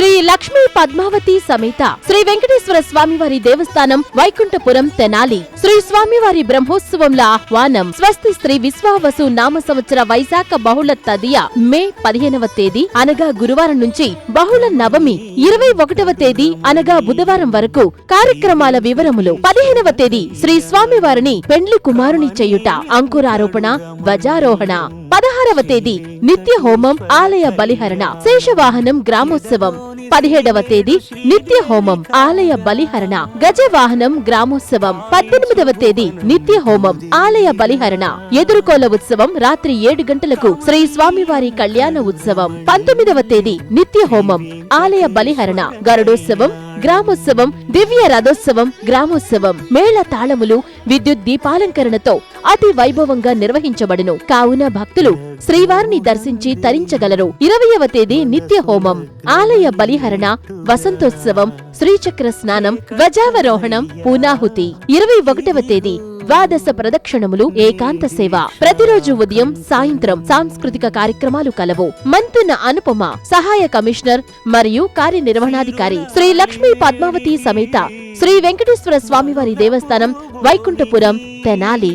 శ్రీ లక్ష్మీ పద్మావతి సమేత శ్రీ వెంకటేశ్వర స్వామివారి దేవస్థానం వైకుంఠపురం తెనాలి. శ్రీ స్వామివారి బ్రహ్మోత్సవంల ఆహ్వానం స్వస్తి శ్రీ విశ్వావసు నామ సంవత్సర వైశాఖ బహుళ తదియ మే పదిహేనవ తేదీ అనగా గురువారం నుంచి బహుళ నవమి ఇరవై ఒకటవ తేదీ అనగా బుధవారం వరకు కార్యక్రమాల వివరములు పదిహేనవ తేదీ శ్రీ స్వామివారిని పెండ్లి కుమారుని చేయుట అంకురారోపణ ధ్వజారోహణ. ఆరవ తేదీ నిత్య హోమం ఆలయ బలిహరణ శేషవాహనం గ్రామోత్సవం. పదిహేడవ తేదీ నిత్య హోమం ఆలయ బలిహరణ గజవాహనం గ్రామోత్సవం. పద్దెనిమిదవ తేదీ నిత్య హోమం ఆలయ బలిహరణ. ఎదురుకోల ఉత్సవం రాత్రి ఏడు గంటలకు శ్రీ స్వామివారి కళ్యాణ ఉత్సవం. పంతొమ్మిదవ తేదీ నిత్య హోమం ఆలయ బలిహరణ గరుడోత్సవం గ్రామోత్సవం దివ్య రథోత్సవం గ్రామోత్సవం. మేళ తాళములు విద్యుత్ దీపాలంకరణతో అతి వైభవంగా నిర్వహించబడును. కావున భక్తులు శ్రీవారిని దర్శించి తరించగలరు. ఇరవయవ తేదీ నిత్య హోమం ఆలయ బలిహరణ వసంతోత్సవం శ్రీచక్ర స్నానం ధ్వజావరోహణం పూనాహుతి. ఇరవై ఒకటవ తేదీ ద్వాదశ ప్రదక్షిణములు ఏకాంత సేవ. ప్రతిరోజు ఉదయం సాయంత్రం సాంస్కృతిక కార్యక్రమాలు కలవు. మంతున అనుపమ సహాయ కమిషనర్ మరియు కార్యనిర్వహణాధికారి శ్రీ లక్ష్మీ పద్మావతి సమేత శ్రీ వెంకటేశ్వర స్వామివారి దేవస్థానం వైకుంఠపురం తెనాలి.